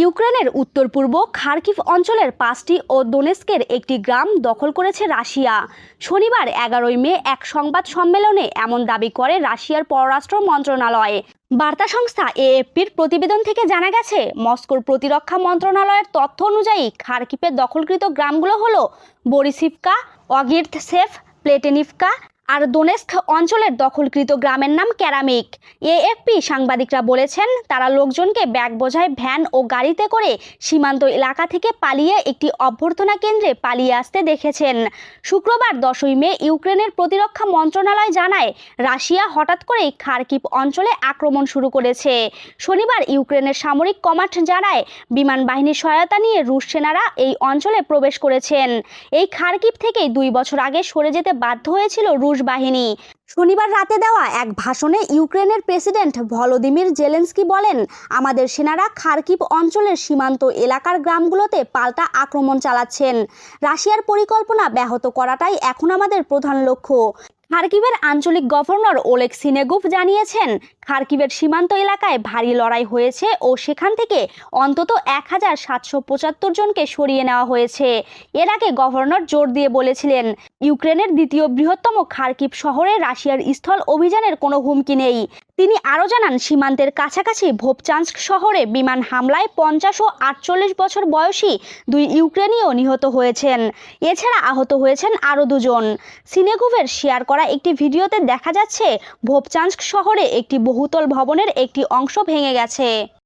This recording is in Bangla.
ইউক্রেনের উত্তর পূর্ব খার্কিভ অঞ্চলের পাঁচটি ও দোনেস্কের একটি গ্রাম দখল করেছে রাশিয়া। শনিবার এগারোই মে এক সংবাদ সম্মেলনে এমন দাবি করে রাশিয়ার পররাষ্ট্র মন্ত্রণালয়। বার্তা সংস্থা এএফপির প্রতিবেদন থেকে জানা গেছে, মস্কোর প্রতিরক্ষা মন্ত্রণালয়ের তথ্য অনুযায়ী খার্কিপের দখলকৃত গ্রামগুলো হলো বরিসিভকা অগির্থসেফ প্লেটেনিভকা আর দোনেস্ক অঞ্চলের দখলকৃত গ্রামের নাম ক্যারামিক। এএফপি সাংবাদিকরা বলেছেন, তারা লোকজনকে ব্যাগ বোঝায়, ভ্যান ও গাড়িতে করে সীমান্ত এলাকা থেকে পালিয়ে একটি অভ্যর্থনা কেন্দ্রে পালিয়ে আসতে দেখেছেন। শুক্রবার দশই মে ইউক্রেনের প্রতিরক্ষা মন্ত্রণালয় জানায়, রাশিয়া হঠাৎ করেই খার্কিপ অঞ্চলে আক্রমণ শুরু করেছে। শনিবার ইউক্রেনের সামরিক কমান্ড জানায়, বিমান বাহিনীর সহায়তা নিয়ে রুশ সেনারা এই অঞ্চলে প্রবেশ করেছেন। এই খার্কিপ থেকেই দুই বছর আগে সরে যেতে বাধ্য হয়েছিল রুশ বাহিনী। শনিবার রাতে দেওয়া এক ভাষণে ইউক্রেনের প্রেসিডেন্ট ভলোদিমির জেলেন্সকি বলেন, আমাদের সেনারা খার্কিভ অঞ্চলের সীমান্ত এলাকার গ্রামগুলোতে পাল্টা আক্রমণ চালাচ্ছেন। রাশিয়ার পরিকল্পনা ব্যাহত করাটাই এখন আমাদের প্রধান লক্ষ্য। খার্কিভের আঞ্চলিক গভর্নর ওলেক সিনেগুফ জানিয়েছেন খার্কিভের সীমান্ত এলাকায় ভারী লড়াই হয়েছে ও সেখান থেকে অন্তত এক হাজার সাতশো পঁচাত্তর জনকে সরিয়ে নেওয়া হয়েছে। এর আগে গভর্নর জোর দিয়ে বলেছিলেন, ইউক্রেনের দ্বিতীয় বৃহত্তম খার্কিভ শহরে রাশিয়ার স্থল অভিযানের কোনো হুমকি নেই। তিনি আরও জানান, সীমান্তের কাছাকাছি ভোপচান্স্ক শহরে বিমান হামলায় পঞ্চাশ ও আটচল্লিশ বছর বয়সী দুই ইউক্রেনীয় নিহত হয়েছেন। এছাড়া আহত হয়েছেন আরও দুজন। সিনেগুভের শেয়ার করা একটি ভিডিওতে দেখা যাচ্ছে ভোপচান্স্ক শহরে একটি বহুতল ভবনের একটি অংশ ভেঙে গেছে।